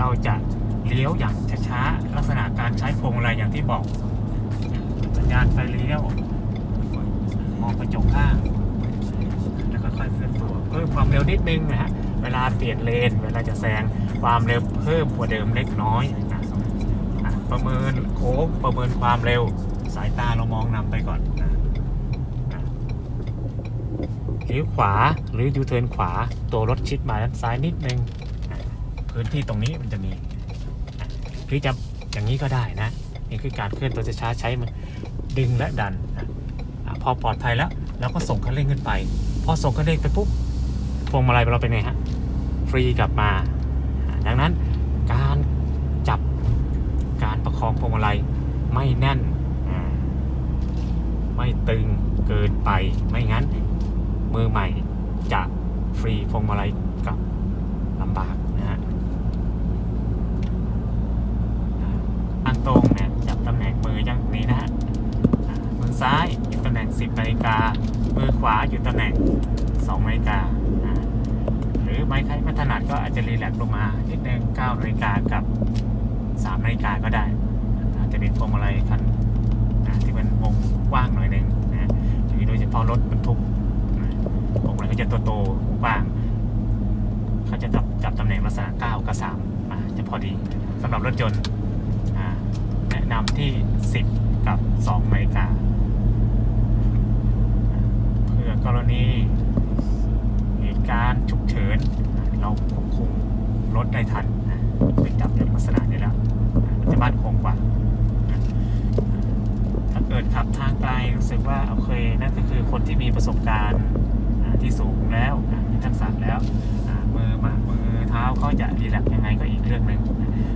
เราจะเลี้ยวอย่างช้าๆลักษณะการใช้พวงมาลัยอย่างที่บอกสัญญาณไฟเลี้ยวมองกระจกข้างแล้วก็ค่อยเคลื่อนตัวเพิ่มความเร็วนิดนึงนะฮะเวลาเปลี่ยนเลน เวลาจะแซงความเร็วเพิ่มกว่าเดิมเล็กน้อยนะประเมินโค้งประเมินความเร็วสายตาเรามองนำไปก่อนนะเลี้ยวขวาหรือยูเทิร์นขวาตัวรถชิดมาด้านซ้ายนิดนึง พื้นที่ตรงนี้มันจะมีหรือจะอย่างนี้ก็ได้นะนี่คือการเคลื่อนตัวช้าๆใช้มือดึงและดันนะพอปลอดภัยแล้วเราก็ส่งคันเร่งขึ้นไปพอส่งคันเร่งไปปุ๊บพวงมาลัยเราเป็นไงฮะฟรีกลับมา ดังนั้นการจับการประคองพวงมาลัยไม่แน่นไม่ตึงเกินไปไม่งั้นมือใหม่จะฟรีพวงมาลัยกลับลำบากนะฮะอันตรงเนี่ยจับตำแหน่งมืออย่างนี้นะฮะอ่ามือซ้ายอยู่ตำแหน่ง 10นาฬิกามือขวาอยู่ตำแหน่ง2นาฬิกาอ่าหรือไม้ใครไม่ถนัดก็อาจจะรีแลกซ์ลงมานิดนึง9นาฬิกากับ3นาฬิกาก็ได้ อาจจะเป็นพวงมาลัยคันที่มันวงกว้างหน่อยนึงนะโดยเฉพาะรถบรรทุกพวงมาลัยก็จะตัวโตกว้างเขาจะจับจับตำแหน่งลักษณะ 9 กับ3จะพอดีสำหรับรถยนต์แนะนำที่ 10 กับ2นาฬิกา กรณีเหตุการณ์ฉุกเฉิน เราควบคุมรถได้ทันนะไปจับในลักษณะนี้แล้วมันจะมั่นคงกว่า ถ้าเกิดขับทางไกลรู้สึกว่าโอเคนั่นก็คือคนที่มีประสบการณ์ที่สูงแล้วมีทักษะแล้วมือมามือเท้าเขาจะรีแลกซ์ยังไงก็อีกเรื่องหนึ่ง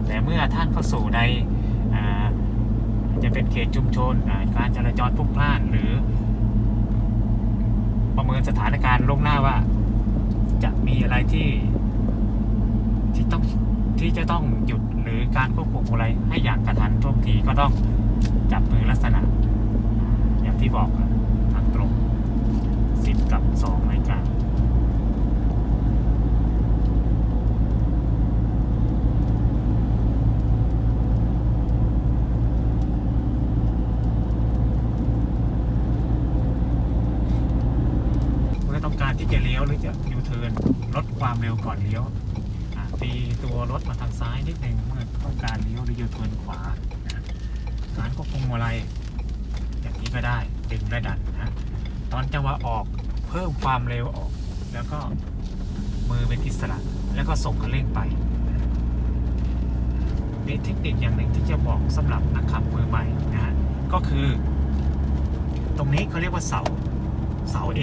แต่เมื่อท่านเข้าสู่ในอาจะเป็นเขตชุมชนการจราจรพลุกพล่านหรือ ประเมินสถานการณ์ล่วงหน้าว่า จะมีอะไรที่ ที่ต้องที่จะต้องหยุดหรือการควบคุมอะไร ให้อย่างกระทันท่วงทีก็ต้องจับมือลักษณะ อย่างที่บอกอะทางตรงสิบกับสองนการมื่อต้องการที่ จะเลี้ยวหรือจะยูเทิร์นลดความเร็วก่อนเลี้ยวตีตัวรถมาทางซ้ายนิดหนึ่งเมื่อต้องการเลี้ยวหรือยูเทิร์นขวาการควบคุมอะไรอย่างนี้ก็ได้ดึงและดันนะตอนจังหวะออกเพิ่มความเร็วออก แล้วก็มือเป็นอิสระ แล้วก็ส่งคันเร่งไปนะมีเทคนิคอย่างหนึ่งที่จะบอกสำหรับนักขับมือใหม่นะฮะก็คือ ตรงนี้เขาเรียกว่าเสาเสา A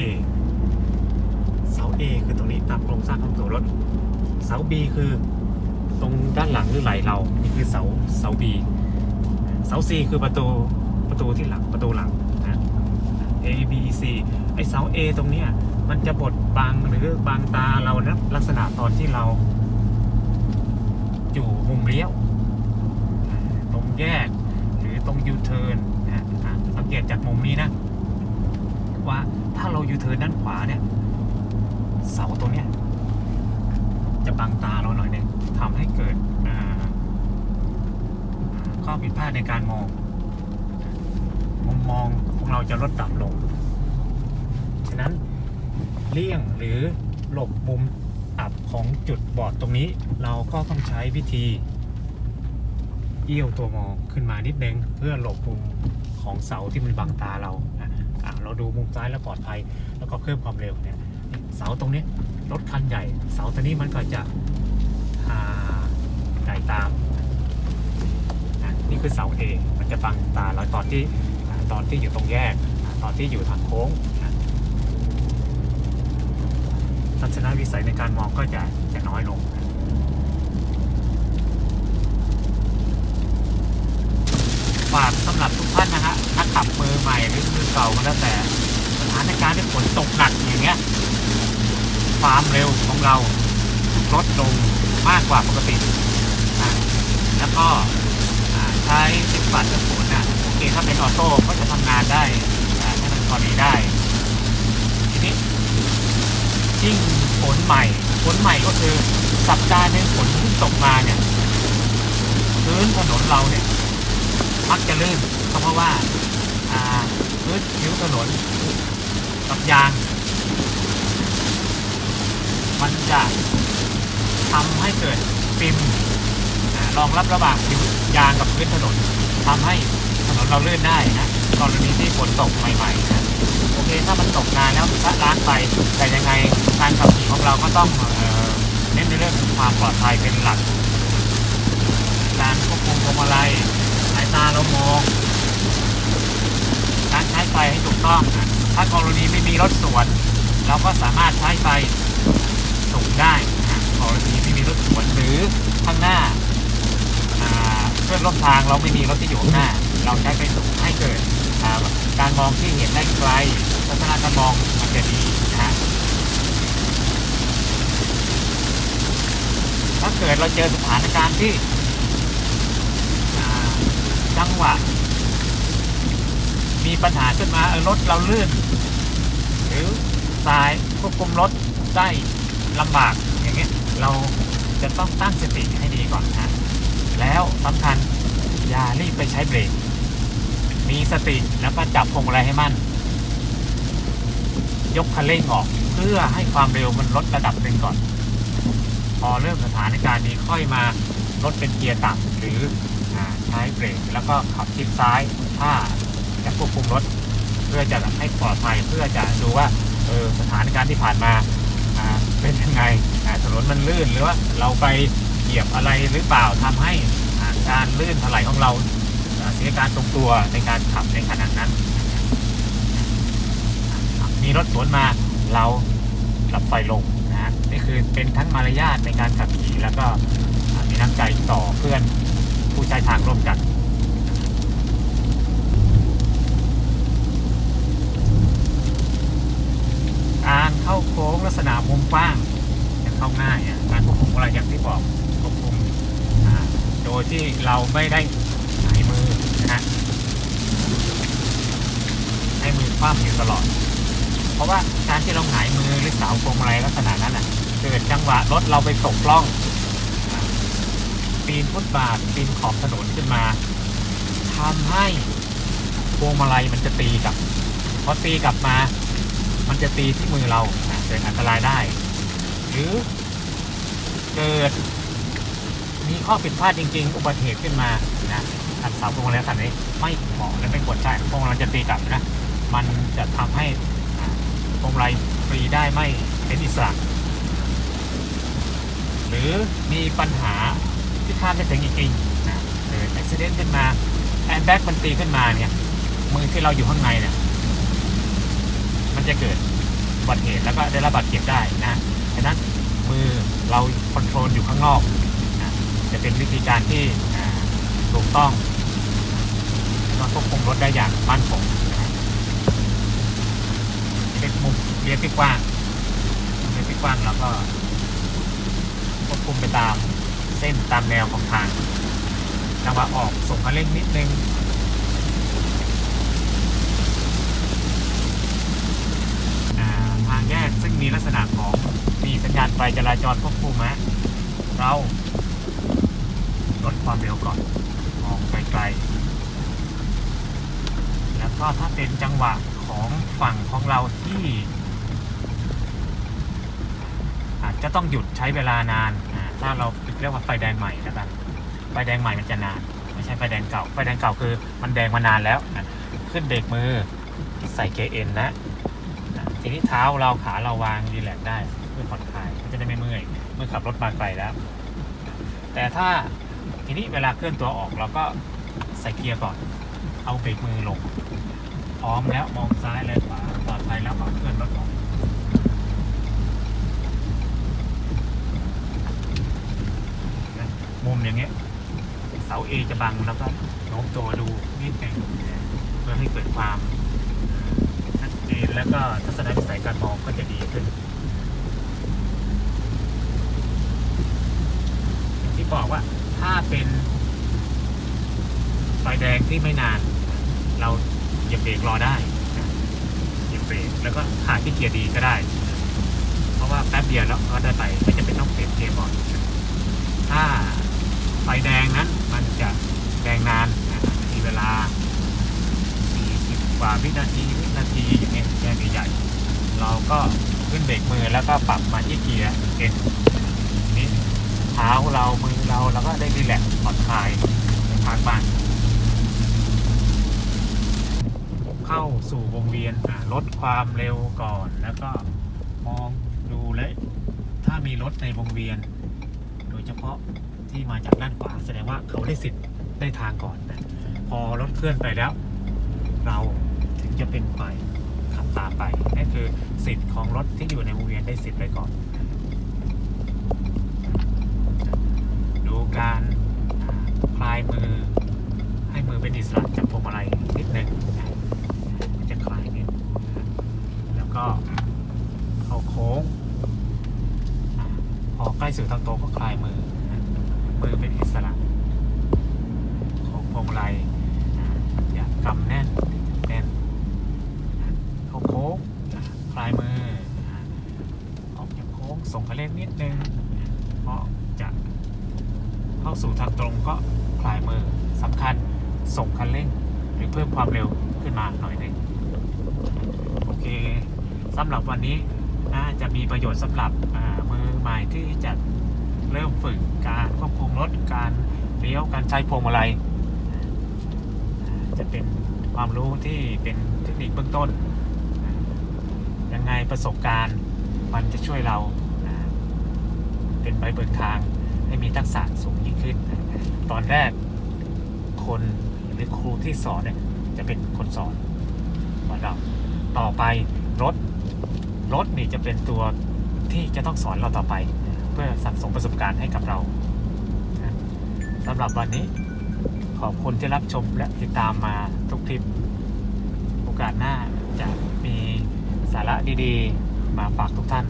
เสา A คือตรงนี้ตามโครงสร้างของตัวรถ เสา B คือตรงด้านหลังหรือไหลเรา นี่คือเสาเสา B เสา C คือประตูประตูที่หลังประตูหลังนะ A B C ไอเสา A ตรงเนี้ยมันจะบดบังหรือบังตาเรานะลักษณะตอนที่เรา อยู่มุมเลี้ยว ตรงแยกหรือตรงยูเทิร์นนะสังเกตจากมุมนี้นะว่าถ้าเรายูเทิร์นด้านขวาเนี่ย เสาตัวเนี้ยจะบังตาเราหน่อยหนึงทำให้เกิดข้อผิดพลาดในการมอง มุมมองของเราจะลดต่ำลง ฉะนั้นเลี่ยงหรือหลบมุมอับของจุดบอดตรงนี้ เราก็ต้องใช้วิธี เอี้ยวตัวมองขึ้นมานิดนึง เพื่อหลบมุมของเสาที่มันบังตาเราเราดูมุมซ้ายแล้วปลอดภัย แล้วก็เพิ่มความเร็วเนี่ย เสาตรงนี้รถคันใหญ่ เสาตัวนี้มันก็จะอ่าใหญ่ตามนะนี่คือเสา A มันจะบังตาเราตอนที่ตอนที่อยู่ตรงแยก ตอนที่อยู่ทางโค้งทัศนวิสัยในการมองก็จะจะน้อยลงนะฝากสำหรับทุกท่านนะฮะนักขับมือใหม่หรือมือเก่าก็แล้วแต่สถานการณ์ที่ฝนตกหนักอย่างเงี้ย ความเร็วของเราลดลงมากกว่าปกติ แล้วก็ใช้สิบปัดกับฝนอะโอเคถ้าเป็นออโต้ก็จะทำงานได้ให้มันพอดีได้ ทีนี้ยิ่งฝนใหม่ฝนใหม่ก็คือสัปดาห์นึงฝนเพิ่ตกมาเนี่ยถนนเราเนี่ยมักจะลื่นเพราะว่าอ่าพื้นผิวถนนกับยาง มันจะทำให้เกิดฟิล์มรองรับระหว่างผิวยางกับพื้นถนนทำให้ถนนเราลื่นได้นะกรณีที่ฝนตกใหม่ๆนะโอเคถ้ามันตกนานแล้วถ้าล้างไปแต่ยังไงการขับขี่ของเราก็ต้องเออเน้นในเรื่องของความปลอดภัยเป็นหลัก การควบคุมพวงมาลัยสายตาเรามองการใช้ไฟให้ถูกต้องนะถ้ากรณีไม่มีรถสวน เราก็สามารถใช้ไฟ ได้นะกรณีไม่มีรถสวนหรือข้างหน้าเพื่อนร่วมทางเราไม่มีรถที่อยู่ข้างหน้า เราใช้ไฟสูงให้เกิดการมองที่เห็นได้ไกลทัศนการมองมันจะดีนะฮะถ้าเกิดเราเจอสถานการณ์ที่จังหวะมีปัญหาขึ้นมาเออรถเราลื่น หรือสายควบคุมรถได้ ลำบากอย่างเงี้ยเราจะต้องตั้งสติให้ดีก่อนนะแล้วสำคัญอย่ารีบไปใช้เบรก มีสติแล้วก็จับพวงมาลัยให้มั่น ยกคันเร่งออกเพื่อให้ความเร็วมันลดระดับหนึ่งก่อน พอเริ่มสถานการณ์นี้ค่อยมาลดเป็นเกียร์ต่ำหรืออใช้เบรกแล้วก็ขับชิดซ้ายถ้าจะควบคุมรถ เพื่อจะให้ปลอดภัยเพื่อจะดูว่าเออสถานการณ์ที่ผ่านมา เป็นยังไงถนนมันลื่นหรือว่าเราไปเหยียบอะไรหรือเปล่าทำให้าการลื่นถลายของเราเสียการทรงตัวในการขับในขณะนั้น มีรถสวนมาเราหลับไฟลงนะฮะนี่คือเป็นทั้งมารยาทในการขับขี่แล้วก็มีน้ำใจต่อเพื่อนผู้ใช้ทางร่วมกัน การเข้าโค้งลักษณะมุมกว้างจะเข้าง่ายอะการควบคุมอะไรอย่างที่บอกควบคุมอ่าโดย ที่เราไม่ได้หายมือนะฮะให้มือคว่ำอยู่ตลอด เพราะว่าการที่เราหายมือหรือสาวพวงมาลัยลักษณะนั้นอะเกิดจังหวะรถเราไปตกล่อง ปีนฟุตบาทปีนขอบถนนขึ้นมาทำให้พวงมาลัยมันจะตีกลับพอตีกลับมา มันจะตีที่มือเราเกิดอันตรายได้ หรือเกิด มีข้อผิดพลาดจริง ๆ อุบัติเหตุขึ้นมานะอันเสาพวงมาลัยคันนี้ไม่เหมาะและไม่ควรใช้พวงมาจะตีกลับนะมันจะทำให้พวงมายฟรีได้ไม่เป็นอิสระ หรือมีปัญหาที่คาดไม่ถึงจริงๆนะเกิดอุบิเหตุขึ้นมาแอนแบ็กมันตีขึ้นมาเนี่ยมือที่เราอยู่ข้างในเนี่ยมันจะเกิดอุบัติเหตุแล้วก็ได้รับบาดเจ็บได้นะฉะนั้นมือเราคอนโทรลอยู่ข้างนอก จะเป็นวิธีการที่ถูกต้องแล้วก็ควบคุมรถได้อย่างมั่นคงเป็นมุมเรียนที่กว้างเรียนที่กว้างแล้วก็ควบคุมไปตามเส้นตามแนวของทางจังหวะออกส่งคันเร่งนิดนึงทางแยกซึ่งมีลักษณะของมีสัญญาณไฟจราจรควบคุมนะเรา ลดความเร็วก่อน มองไกลๆ แล้วก็ถ้าเป็นจังหวะของฝั่งของเราที่ อาจจะต้องหยุดใช้เวลานาน ถ้าเราเรียกว่าไฟแดงใหม่แล้วกัน ไฟแดงใหม่มันจะนาน ไม่ใช่ไฟแดงเก่า ไฟแดงเก่าคือมันแดงมานานแล้ว ขึ้นเบรกมือใส่เกียร์เอ็นนะทีนี้เท้าเราขาเราวางรีแลกซ์ได้เพื่อผ่อนคลายมันจะได้ไม่เมื่อย เมื่อขับรถมาไกลแล้ว แต่ถ้า ทีนี้เวลาเคลื่อนตัวออกเราก็ใส่เกียร์ก่อน เอาเบรกมือลง พร้อมแล้วมองซ้ายเลยขวาปลอดภัยแล้วก็เคลื่อนรถออกมุมอย่างเงี้ยเสาเอจะบังแล้วก็โน้มตัวดูนิดนึงเพื่อให้เกิดความชัดเจนแล้วก็ทัศนวิสัยการมองก็จะดีขึ้นอย่างที่บอกว่า ถ้าเป็นไฟแดงที่ไม่นาน เราเหยียบเบรกรอได้เหยียบเบรกแล้วก็หาที่เกียร์ดีก็ได้ เพราะว่าแป๊บเดียวแล้วก็ได้ไปไม่จำเป็นต้องเปลี่ยนเกียร์บ่อยถ้าไฟแดงนั้นมันจะแดงนานอีเวลา 40 กว่าวินาทีวินาทีอย่างเงี้ยแยกใหญ่ๆเราก็ขึ้นเบรกมือแล้วก็ปรับมาที่เกียร์เอ็นนี้เท้าเรามือ เราเราก็ได้รีแลกซ์ผ่อนคลายในภาคบ้านเข้าสู่วงเวียนลดความเร็วก่อนแล้วก็มองดูเลย ถ้ามีรถในวงเวียน โดยเฉพาะที่มาจากด้านขวาแสดงว่าเขาได้สิทธิ์ได้ทางก่อนนะพอรถเคลื่อนไปแล้ว เราถึงจะเป็นฝ่ายขับตามไปนั่นคือสิทธิ์ของรถที่อยู่ในวงเวียนได้สิทธิ์ไปก่อน ดู การคลายมือ ให้มือเป็นอิสระจากพวงมาลัยนิดหนึ่งมันจะคลายนิดแล้วก็เข้าโค้งอ่าพอใกล้สู่ทางโต๊ะก็คลายมือ มือเป็นอิสระ ของพวงมาลัยอ่าอย่ากำแน่นแน่นนะเข้าโค้งนะคลายมือนะออกจากโค้งส่งคันเร่งนิดนึงนะเพราะจะ เข้าสู่ทางตรงก็คลายมือสำคัญส่งคันเร่ง หรือ เพิ่มความเร็วขึ้นมาหน่อยหนึ่งโอเคสำหรับวันนี้น่าจะมีประโยชน์สำหรับมือใหม่ที่จะเริ่มฝึกการควบคุมรถการเลี้ยวการใช้พวงมาลัยจะเป็นความรู้ที่เป็นเทคนิคเบื้องต้น ยังไงประสบการณ์มันจะช่วยเราเป็นใบเบิกทางให้มีทักษะสูงยิ่งขึ้น ตอนแรกคน รือครูที่สอนเนี่ยจะเป็นคนสอนสอนเราต่อไปรถรถนี่จะเป็นตัวที่จะต้องสอนเราต่อไป เพื่อสั่งสมประสบการณ์ให้กับเราสำหรับวันนี้ขอบคุณที่รับชมและติดตามมาทุกคลิป โอกาสหน้าจะมีสาระดีๆ มาฝากทุกท่าน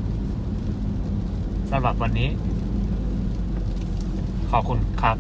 สำหรับวันนี้ ขอบคุณครับ